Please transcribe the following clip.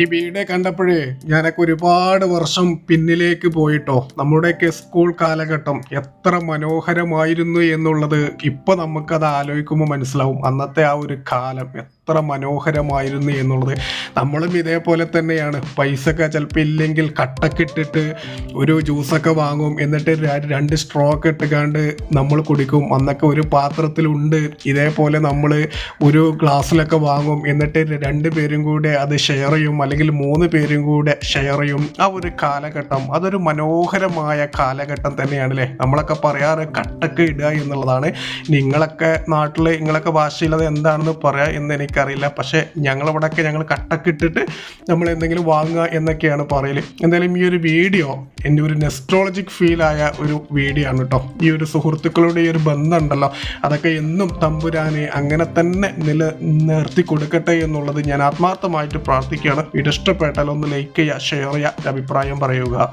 ഈ വീഡിയോ കണ്ടപ്പോഴേ ഞാനൊക്കെ ഒരുപാട് വർഷം പിന്നിലേക്ക് പോയിട്ടോ. നമ്മുടെയൊക്കെ സ്കൂൾ കാലഘട്ടം എത്ര മനോഹരമായിരുന്നു എന്നുള്ളത് ഇപ്പൊ നമുക്കത് ആലോചിക്കുമ്പോൾ മനസ്സിലാവും. അന്നത്തെ ആ ഒരു കാലം എത്ര മനോഹരമായിരുന്നു എന്നുള്ളത്. നമ്മളും ഇതേപോലെ തന്നെയാണ്. ഒക്കെ ചിലപ്പോൾ ഇല്ലെങ്കിൽ കട്ടക്കിട്ടിട്ട് ഒരു ജ്യൂസൊക്കെ വാങ്ങും. എന്നിട്ട് രണ്ട് സ്ട്രോക്ക് ഇട്ടുകാണ്ട് നമ്മൾ കുടിക്കും. അന്നൊക്കെ ഒരു പാത്രത്തിലുണ്ട്. ഇതേപോലെ നമ്മൾ ഒരു ഗ്ലാസ്സിലൊക്കെ വാങ്ങും. എന്നിട്ട് രണ്ട് പേരും കൂടെ അത് ഷെയർ ചെയ്യും. അല്ലെങ്കിൽ മൂന്ന് പേരും കൂടെ ഷെയർ ചെയ്യും. ആ ഒരു കാലഘട്ടം. അതൊരു മനോഹരമായ കാലഘട്ടം തന്നെയാണ് അല്ലേ നമ്മളൊക്കെ പറയാറ് കട്ടൊക്കെ ഇടുക എന്നുള്ളതാണ്. നിങ്ങളൊക്കെ നാട്ടിൽ നിങ്ങളൊക്കെ ഭാഷയിൽ അത് എന്താണെന്ന് പറയാം എന്ന് എനിക്കറിയില്ല. പക്ഷേ ഞങ്ങളിവിടെയൊക്കെ ഞങ്ങൾ കട്ടക്കിട്ടിട്ട് നമ്മൾ എന്തെങ്കിലും വാങ്ങുക എന്നൊക്കെയാണ് പറയൽ എന്തായാലും ഈ ഒരു വീഡിയോ എന്റെ ഒരു നെസ്ട്രോളജിക് ഫീൽ ആയ ഒരു വീഡിയോ ആണ് കേട്ടോ ഈ ഒരു സുഹൃത്തുക്കളുടെ ഈ ഒരു ബന്ധം ഉണ്ടല്ലോ അതൊക്കെ എന്നും തമ്പുരാനെ അങ്ങനെ തന്നെ നില നിർത്തി കൊടുക്കട്ടെ എന്നുള്ളത് ഞാൻ ആത്മാർത്ഥമായിട്ട് പ്രാർത്ഥിക്കുകയാണ്. വീഡിയോ ഇഷ്ടപ്പെട്ടാൽ ഒന്ന് ലൈക്ക് ചെയ്യുക ഷെയർ ചെയ്യുക അഭിപ്രായം പറയുക.